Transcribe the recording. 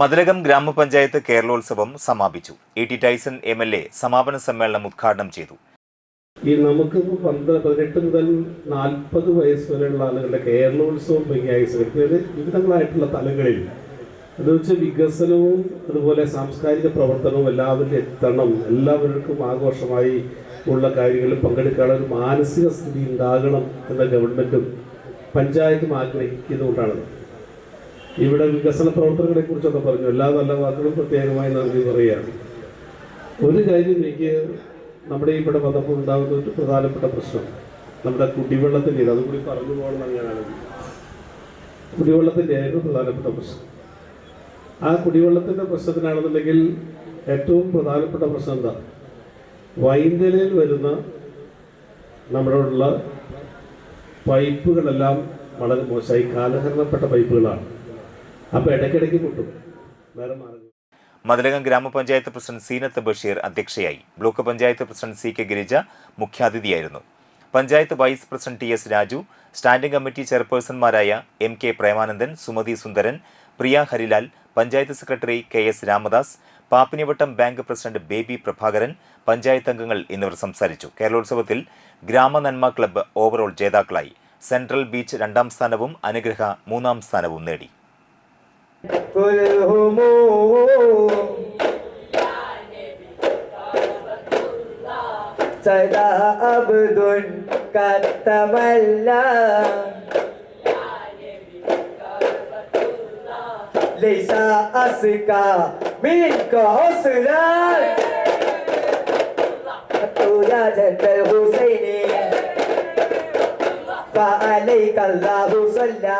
മതിലകം ഗ്രാമപഞ്ചായത്ത് കേരളോത്സവം സമാപിച്ചു. A T Tyson M L A സമാപന സമ്മേളനം ഉദ്ഘാടനം ചെയ്തു. ഈ നമുക്ക് പന്ത് പതിനെട്ട് മുതൽ നാൽപ്പത് വയസ്സ് വരെയുള്ള ആളുകളുടെ കേരളോത്സവം ഭംഗിയായി സംഘടിപ്പിക്കുന്നത് വിവിധങ്ങളായിട്ടുള്ള തലങ്ങളിൽ. എന്ന് വികസനവും അതുപോലെ സാംസ്കാരിക പ്രവർത്തനവും എല്ലാവരിലും എത്തണം. എല്ലാവർക്കും ആഘോഷമായി ഉള്ള കാര്യങ്ങളിൽ പങ്കെടുക്കാനുള്ള ഒരു മാനസിക സ്ഥിതി ഉണ്ടാകണം എന്ന ഗവൺമെന്റും പഞ്ചായത്തും ആഗ്രഹിക്കുന്നതുകൊണ്ടാണത്. ഇവിടെ വികസന പ്രവർത്തനങ്ങളെ കുറിച്ചൊക്കെ പറഞ്ഞു. എല്ലാ നല്ല വാക്കുകളും പ്രത്യേകമായി നന്ദി പറയുകയാണ്. ഒരു കാര്യം എനിക്ക് നമ്മുടെ ഇവിടെ വന്നപ്പോൾ ഉണ്ടാകുന്ന ഒരു പ്രധാനപ്പെട്ട പ്രശ്നം. നമ്മുടെ കുടിവെള്ളത്തിന്റെ ഇത് അതുകൂടി പറഞ്ഞു പോകണം ഞാനാണെങ്കിൽ കുടിവെള്ളത്തിന്റെ ആയിരുന്നു പ്രധാനപ്പെട്ട പ്രശ്നം. ആ കുടിവെള്ളത്തിന്റെ പ്രശ്നത്തിനാണെന്നുണ്ടെങ്കിൽ ഏറ്റവും പ്രധാനപ്പെട്ട പ്രശ്നം എന്താ? വൈന്തലയിൽ വരുന്ന നമ്മുടെ ഉള്ള പൈപ്പുകളെല്ലാം വളരെ മോശമായി കാലഹരണപ്പെട്ട പൈപ്പുകളാണ്. അപ്പോൾ ഇടയ്ക്കിടയ്ക്ക് പൊട്ടും. വേറെ മാർഗം മതിലകം ഗ്രാമപഞ്ചായത്ത് പ്രസിഡന്റ് സീനത്ത് ബഷീർ അധ്യക്ഷയായി. Block panchayat president C K Girija മുഖ്യാതിഥിയായിരുന്നു. Panchayat vice president T S Raju standing committee ചെയർപേഴ്സൺമാരായ M K Premanandan Sumathi Sundaran Priya Harilal panchayat secretary K S Ramadas Pappinivattam bank president Baby Prabhakaran panchayat അംഗങ്ങൾ എന്നിവർ സംസാരിച്ചു. കേരളോത്സവത്തിൽ Gramananma club overall ജേതാക്കളായി. Central beach രണ്ടാം സ്ഥാനവും അനുഗ്രഹ മൂന്നാം സ്ഥാനവും നേടി. كلهم سيدا عبد قد تملى ليس أسكى منك حسنا يا جد الحسين فعليك الله صلى